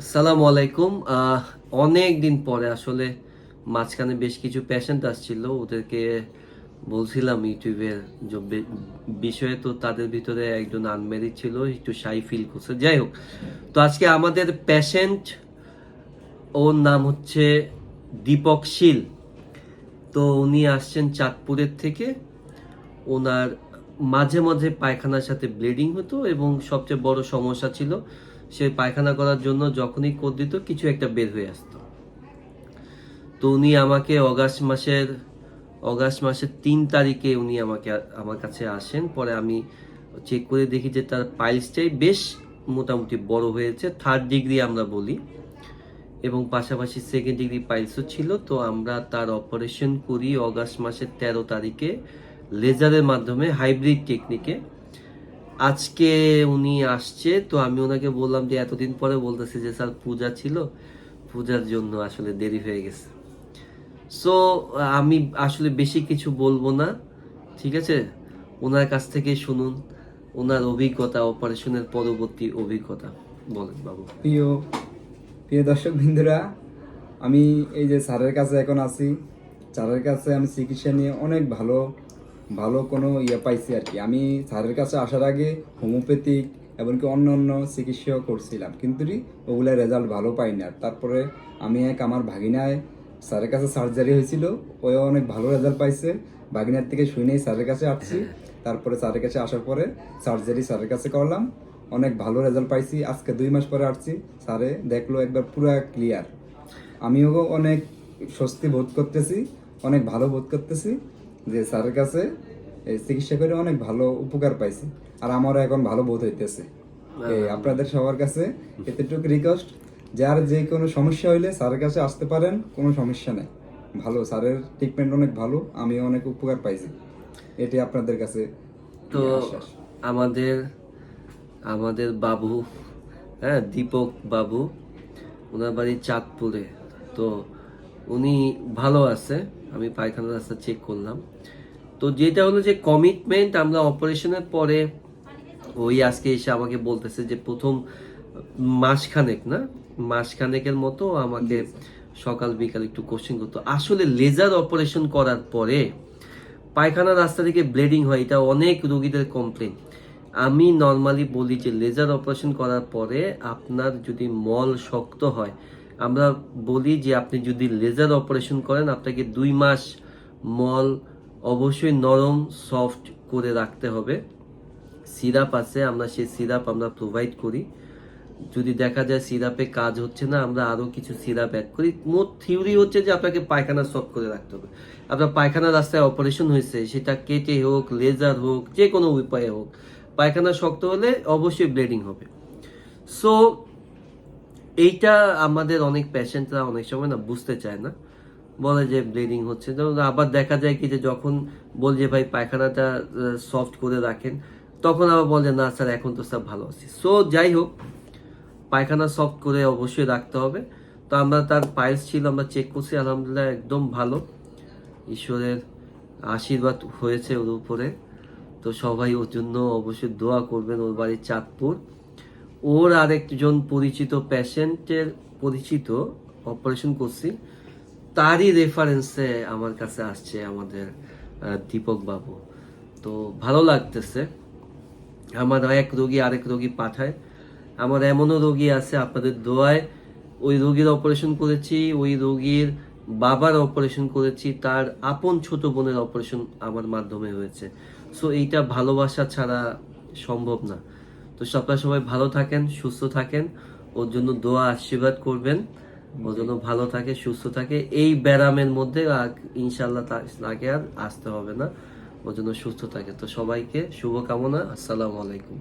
সালাম আলাইকুম। অনেক দিন পরে আসলে মাঝখানে বেশ কিছু পেশেন্ট আসছিল। ওদেরকে বলছিলাম ইউটিউবের বিষয়ে তো তাদের ভিতরে একজন আনমেরিড ছিল, একটু শাই ফিল করছে। যাই হোক, তো আজকে আমাদের পেশেন্ট ওর নাম হচ্ছে দীপক শীল। তো উনি আসছেন চাঁদপুরের থেকে। ওনার মাঝে মাঝে পায়খানার সাথে ব্লিডিং হতো এবং সবচেয়ে বড় সমস্যা ছিল সে পায়খানা করার জন্য যখনই কোদ দিত, কিছু একটা বের হয়ে আসতো। তো উনি আমাকে অগাস্ট মাসের অগাস্ট মাসের তিন তারিখে উনি আমাকে, আমার কাছে আসেন। পরে আমি চেক করে দেখি যে তার পাইলসটাই বেশ মোটামুটি বড় হয়েছে। থার্ড ডিগ্রি আমরা বলি। এবং পাশাপাশি সেকেন্ড ডিগ্রি পাইলসও ছিল। তো আমরা তার অপারেশন করি অগাস্ট মাসের তেরো তারিখে লেজারের মাধ্যমে হাইব্রিড টেকনিকে আজকে উনি আসছে, তো আমি ওনাকে বললাম যে এতদিন পরে বলতেছে যে, স্যার, পূজা ছিল। পূজার জন্য আসলে দেরি হয়ে গেছে। সো আমি আসলে বেশি কিছু বলব না, ঠিক আছে? ওনার কাছ থেকে শুনুন, ওনার অভিজ্ঞতা, অপারেশনের পরবর্তী অভিজ্ঞতা। বলেন বাবু। প্রিয় প্রিয় দর্শক বিন্দুরা আমি এই যে স্যারের কাছে এখন আছি, স্যারের কাছে আমি চিকিৎসা নিয়ে অনেক ভালো ভালো কোনো ইয়ে পাইছি আর কি। আমি স্যারের কাছে আসার আগে হোমিওপ্যাথিক এমনকি অন্য অন্য চিকিৎসাও করছিলাম। কিন্তু ওগুলা রেজাল্ট ভালো পাইনি আর। তারপরে আমি এক আমার ভাগিনায় স্যারের কাছে সার্জারি হয়েছিল ওও অনেক ভালো রেজাল্ট পাইছে। ভাগিনার থেকে শুনেই স্যারের কাছে আসছি। তারপরে স্যারের কাছে আসার পরে সার্জারি স্যারের কাছে করলাম। অনেক ভালো রেজাল্ট পাইছি। আজকে দুই মাস পরে আসছি। স্যারে দেখল একবার পুরো ক্লিয়ার আমিও অনেক স্বস্তি বোধ করতেছি, অনেক ভালো বোধ করতেছি। যে স্যারের কাছে এই চিকিৎসা করে অনেক ভালো উপকার পাইছি। আর আমারও এখন ভালো বোধ হইতেছে। এই আপনাদের সবার কাছে এতটুকু রিকোয়েস্ট যার যে কোনো সমস্যা হইলে স্যারের কাছে আসতে পারেন কোনো সমস্যা নেই। ভালো স্যারের ট্রিটমেন্ট অনেক ভালো আমিও অনেক উপকার পাইছি। এটি আপনাদের কাছে তো আমাদের আমাদের বাবু হ্যাঁ দীপক বাবু ওনার বাড়ি চাঁদপুরে। তো উনি ভালো আছে। আমি পায়খানা রাস্তা চেক করলাম। তো যেটা হলো যে কমিটমেন্ট আমরা অপারেশনের পরে ওই আজকে এসে আমাকে বলতেছে যে প্রথম মাসখানেক না? মাসখানেকের মতো আমাকে সকাল বিকাল একটু কোশ্চেন করতো। আসলে লেজার অপারেশন করার পরে পায়খানা রাস্তা থেকে ব্লিডিং হয়, এটা অনেক রোগীদের কমপ্লেন আমি নর্মালি বলি যে লেজার অপারেশন করার পরে আপনার যদি মল শক্ত হয় আমরা বলি যে আপনি যদি লেজার অপারেশন করেন, আপনাকে দুই মাস মল অবশ্যই নরম সফট করে রাখতে হবে। সিরাপ আছে, আমরা সেই সিরাপ আমরা প্রোভাইড করি। যদি দেখা যায় সিরাপে কাজ হচ্ছে না, আমরা আরও কিছু সিরাপ অ্যাড করি। মোট থিওরি হচ্ছে যে আপনাকে পায়খানা সফট করে রাখতে হবে। আপনার পায়খানা রাস্তায় অপারেশন হয়েছে, সেটা কেটে হোক লেজার হোক, যে কোনো উপায়ে হোক, পায়খানা শক্ত হলে অবশ্যই ব্লিডিং হবে। সো এইটা আমাদের অনেক পেশেন্টরা অনেক সময় না বুঝতে চায় না। বলে যে ব্লিডিং হচ্ছে। তো আবার দেখা যায় কি যে যখন বল যে ভাই পায়খানাটা সফট করে রাখেন, তখন আবার বলে না স্যার, এখন তো সব ভালো আছি। সো যাই হোক, পায়খানা সফট করে অবশ্যই রাখতে হবে। তো আমরা তার পাইলস ছিল, আমরা চেক করছি, আলহামদুলিল্লাহ একদম ভালো। ঈশ্বরের আশীর্বাদ হয়েছে ওর উপরে। তো সবাই ওর জন্য অবশ্যই দোয়া করবেন, ওর বাড়ি চাঁদপুর। ওর আরেকজন পরিচিত পেশেন্টের পরিচিত অপারেশন করছি। তারই রেফারেন্সে আমার কাছে আসছে আমাদের দীপক বাবু। তো ভালো লাগতেছে। আমার এক রোগী আরেক রোগী পাঠায়। আমার এমনও রোগী আছে, আপনাদের দোয়ায় ওই রোগীর অপারেশন করেছি, ওই রোগীর বাবার অপারেশন করেছি, তার আপন ছোট বোনের অপারেশন আমার মাধ্যমে হয়েছে। সো এইটা ভালোবাসা ছাড়া সম্ভব না। তো আপনারা সবাই ভালো থাকেন সুস্থ থাকেন। ওর জন্য দোয়া আশীর্বাদ করবেন। ওর জন্য ভালো থাকে সুস্থ থাকে। এই ব্যারামের মধ্যে ইনশাল্লাহ লাগে তাকে আর আসতে হবে না। ওর জন্য সুস্থ থাকে। তো সবাইকে শুভকামনা। আসসালামু আলাইকুম।